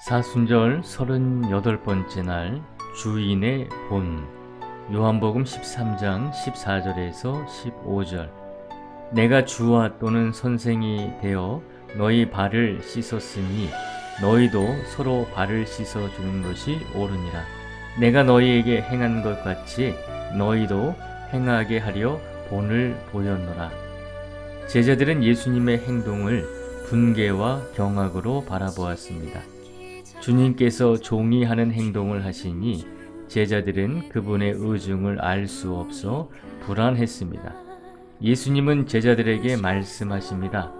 사순절 38번째 날 주인의 본 요한복음 13장 14절에서 15절. 내가 주와 또는 선생이 되어 너희 발을 씻었으니 너희도 서로 발을 씻어 주는 것이 옳으니라. 내가 너희에게 행한 것 같이 너희도 행하게 하려 본을 보였노라. 제자들은 예수님의 행동을 분개와 경악으로 바라보았습니다. 주님께서 종이 하는 행동을 하시니 제자들은 그분의 의중을 알 수 없어 불안했습니다. 예수님은 제자들에게 말씀하십니다.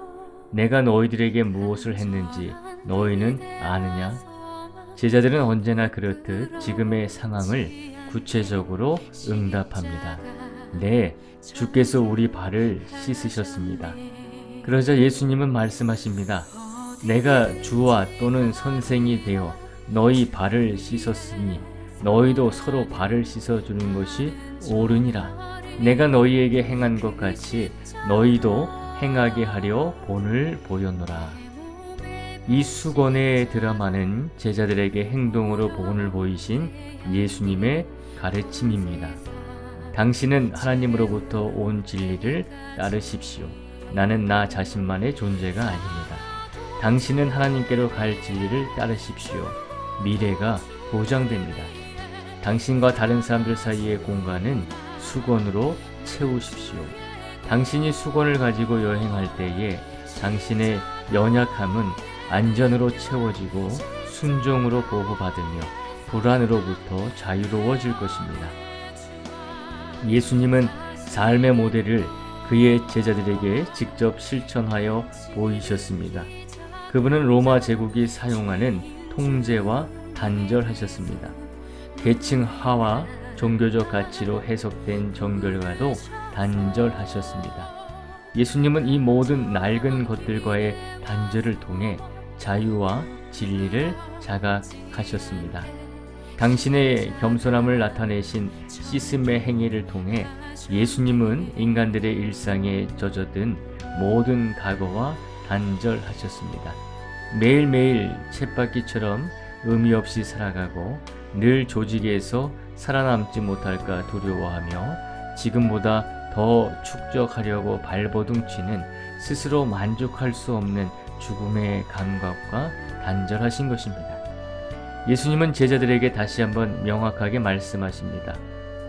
내가 너희들에게 무엇을 했는지 너희는 아느냐? 제자들은 언제나 그렇듯 지금의 상황을 구체적으로 응답합니다. 네, 주께서 우리 발을 씻으셨습니다. 그러자 예수님은 말씀하십니다. 내가 주와 또는 선생이 되어 너희 발을 씻었으니 너희도 서로 발을 씻어 주는 것이 옳으니라. 내가 너희에게 행한 것 같이 너희도 행하게 하려 본을 보였노라. 이 수건의 드라마는 제자들에게 행동으로 본을 보이신 예수님의 가르침입니다. 당신은 하나님으로부터 온 진리를 따르십시오. 나는 나 자신만의 존재가 아닙니다. 당신은 하나님께로 갈 진리를 따르십시오. 미래가 보장됩니다. 당신과 다른 사람들 사이의 공간은 수건으로 채우십시오. 당신이 수건을 가지고 여행할 때에 당신의 연약함은 안전으로 채워지고 순종으로 보호받으며 불안으로부터 자유로워질 것입니다. 예수님은 삶의 모델을 그의 제자들에게 직접 실천하여 보이셨습니다. 그분은 로마 제국이 사용하는 통제와 단절하셨습니다. 계층화와 종교적 가치로 해석된 정결과도 단절하셨습니다. 예수님은 이 모든 낡은 것들과의 단절을 통해 자유와 진리를 자각하셨습니다. 당신의 겸손함을 나타내신 시스의 행위를 통해 예수님은 인간들의 일상에 젖어든 모든 각오와 단절하셨습니다. 매일매일 쳇바퀴처럼 의미 없이 살아가고 늘 조직에서 살아남지 못할까 두려워하며 지금보다 더 축적하려고 발버둥치는 스스로 만족할 수 없는 죽음의 감각과 단절하신 것입니다. 예수님은 제자들에게 다시 한번 명확하게 말씀하십니다.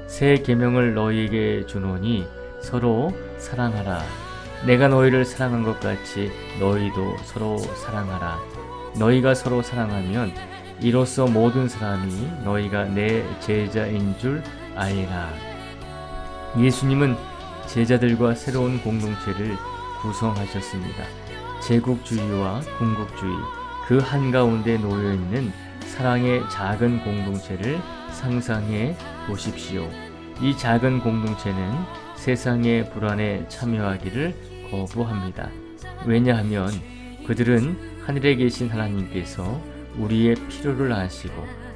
새 계명을 너희에게 주노니 서로 사랑하라. 내가 너희를 사랑한 것 같이 너희도 서로 사랑하라. 너희가 서로 사랑하면 이로써 모든 사람이 너희가 내 제자인 줄 알리라. 예수님은 제자들과 새로운 공동체를 구성하셨습니다. 제국주의와 군국주의 그 한가운데 놓여 있는 사랑의 작은 공동체를 상상해 보십시오. 이 작은 공동체는 세상의 불안에 참여하기를 거부합니다. 왜냐하면 그들은 하늘에 계신 하나님께서 우리의 필요를 아시고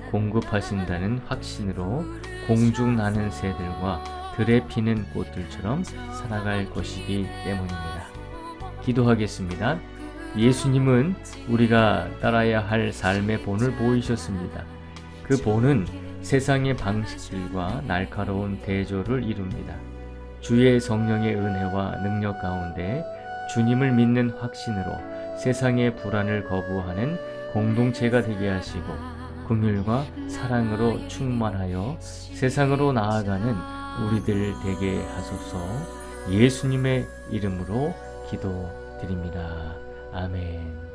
공급하신다는 확신으로 공중 나는 새들과 들에 피는 꽃들처럼 살아갈 것이기 때문입니다. 기도하겠습니다. 예수님은 우리가 따라야 할 삶의 본을 보이셨습니다. 그 본은 세상의 방식들과 날카로운 대조를 이룹니다. 주의 성령의 은혜와 능력 가운데 주님을 믿는 확신으로 세상의 불안을 거부하는 공동체가 되게 하시고 긍휼과 사랑으로 충만하여 세상으로 나아가는 우리들 되게 하소서 예수님의 이름으로 기도드립니다. 아멘.